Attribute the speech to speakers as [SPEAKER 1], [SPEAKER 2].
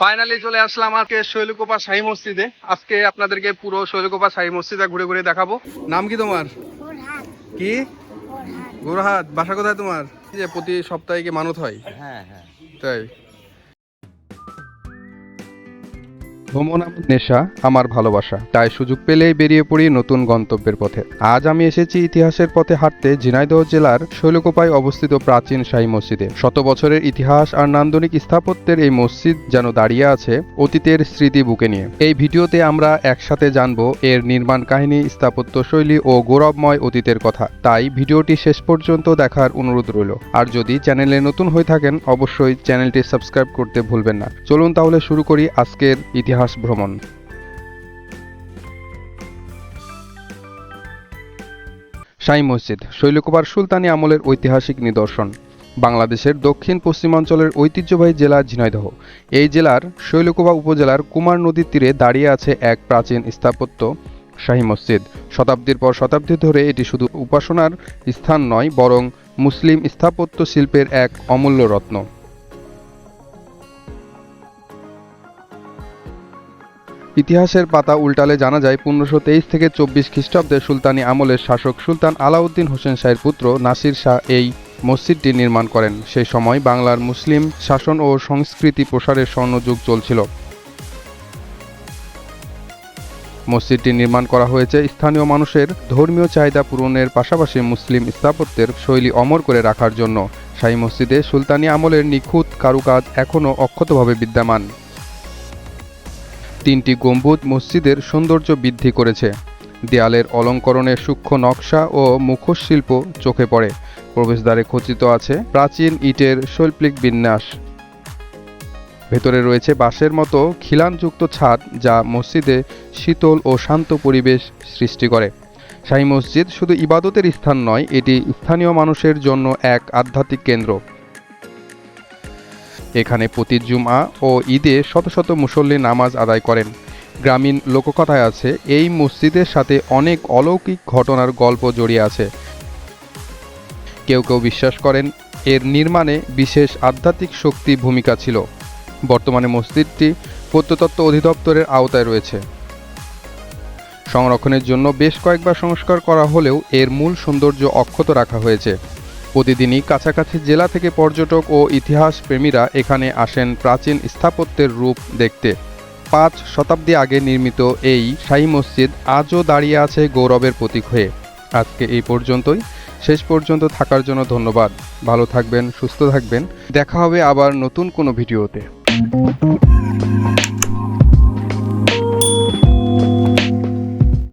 [SPEAKER 1] Finally চলে আসলাম আজকে শৈলকোপা শাহী মসজিদে। আজকে আপনাদেরকে পুরো শৈলকোপা শাহী মসজিদে ঘুরে ঘুরে দেখাবো। নাম কি তোমার? কি? গোরহাট। বাসা কোথায় তোমার? যে প্রতি সপ্তাহে কি মানত হয়?
[SPEAKER 2] হ্যাঁ হ্যাঁ।
[SPEAKER 1] তাই। ভ্রমণ আমার নেশা, আমার ভালোবাসা। তাই সুযোগ পেলেই বেরিয়ে পড়ি নতুন গন্তব্যের পথে। আজ আমি এসেছি ইতিহাসের পথে হাঁটতে ঝিনাইদহ জেলার শৈলকোপায় অবস্থিত প্রাচীন শাহী মসজিদে। শত বছরের ইতিহাস আর নান্দনিক স্থাপত্যের এই মসজিদ যেন দাঁড়িয়ে আছে অতীতের স্মৃতি বুকে নিয়ে। এই ভিডিওতে আমরা একসাথে জানব এর নির্মাণ কাহিনী স্থাপত্য শৈলী ও গৌরবময় অতীতের কথা। তাই ভিডিওটি শেষ পর্যন্ত দেখার অনুরোধ রইল। আর যদি চ্যানেলে নতুন হয়ে থাকেন, অবশ্যই চ্যানেলটি সাবস্ক্রাইব করতে ভুলবেন না। চলুন তাহলে শুরু করি আজকের ইতিহাস ভ্রমণ। শাহী মসজিদ, শৈলকুপার সুলতানি আমলের ঐতিহাসিক নিদর্শন। বাংলাদেশের দক্ষিণ পশ্চিমাঞ্চলের ঐতিহ্যবাহী জেলা ঝিনাইদহ। এই জেলার শৈলকুপা উপজেলার কুমার নদীর তীরে দাঁড়িয়ে আছে এক প্রাচীন স্থাপত্য শাহী মসজিদ। শতাব্দীর পর শতাব্দী ধরে এটি শুধু উপাসনার স্থান নয়, বরং মুসলিম স্থাপত্য শিল্পের এক অমূল্য রত্ন। ইতিহাসের পাতা উল্টালে জানা যায়, পনেরোশো তেইশ থেকে চব্বিশ খ্রিস্টাব্দে সুলতানি আমলের শাসক সুলতান আলাউদ্দিন হোসেন শাহের পুত্র নাসির শাহ এই মসজিদটি নির্মাণ করেন। সেই সময় বাংলার মুসলিম শাসন ও সংস্কৃতি প্রসারের স্বর্ণযুগ চলছিল। মসজিদটি নির্মাণ করা হয়েছে স্থানীয় মানুষের ধর্মীয় চাহিদা পূরণের পাশাপাশি মুসলিম স্থাপত্যের শৈলী অমর করে রাখার জন্য। শাহী মসজিদে সুলতানি আমলের নিখুঁত কারুকাজ এখনও অক্ষতভাবে বিদ্যমান। তিনটি গম্বুজ মসজিদের সৌন্দর্য বৃদ্ধি করেছে। দেয়ালের অলঙ্করণের সূক্ষ্ম নকশা ও মুখোশ শিল্প চোখে পড়ে। প্রবেশদ্বারে খচিত আছে প্রাচীন ইটের শৈল্পিক বিন্যাস। ভেতরে রয়েছে বাঁশের মতো খিলানযুক্ত ছাদ যা মসজিদে শীতল ও শান্ত পরিবেশ সৃষ্টি করে। শাহী মসজিদ শুধু ইবাদতের স্থান নয়, এটি স্থানীয় মানুষের জন্য এক আধ্যাত্মিক কেন্দ্র। এখানে প্রতি জুমা ও ঈদে শত শত মুসল্লি নামাজ আদায় করেন। গ্রামীণ লোককথায় আছে, এই মসজিদের সাথে অনেক অলৌকিক ঘটনার গল্প জড়িয়ে আছে। কেউ কেউ বিশ্বাস করেন, এর নির্মাণে বিশেষ আধ্যাত্মিক শক্তি ভূমিকা ছিল। বর্তমানে মসজিদটি প্রত্নতত্ত্ব অধিদপ্তরের আওতায় রয়েছে। সংরক্ষণের জন্য বেশ কয়েকবার সংস্কার করা হলেও এর মূল সৌন্দর্য অক্ষত রাখা হয়েছে। প্রতিদিনই কাছাকাছি জেলা থেকে পর্যটক ও ইতিহাস প্রেমীরা এখানে আসেন প্রাচীন স্থাপত্যের রূপ দেখতে। পাঁচ শতাব্দী আগে নির্মিত এই শাহী মসজিদ আজও দাঁড়িয়ে আছে গৌরবের প্রতীক হয়ে। আজকে এই পর্যন্তই। শেষ পর্যন্ত থাকার জন্য ধন্যবাদ। ভালো থাকবেন, সুস্থ থাকবেন। দেখা হবে আবার নতুন কোনো ভিডিওতে।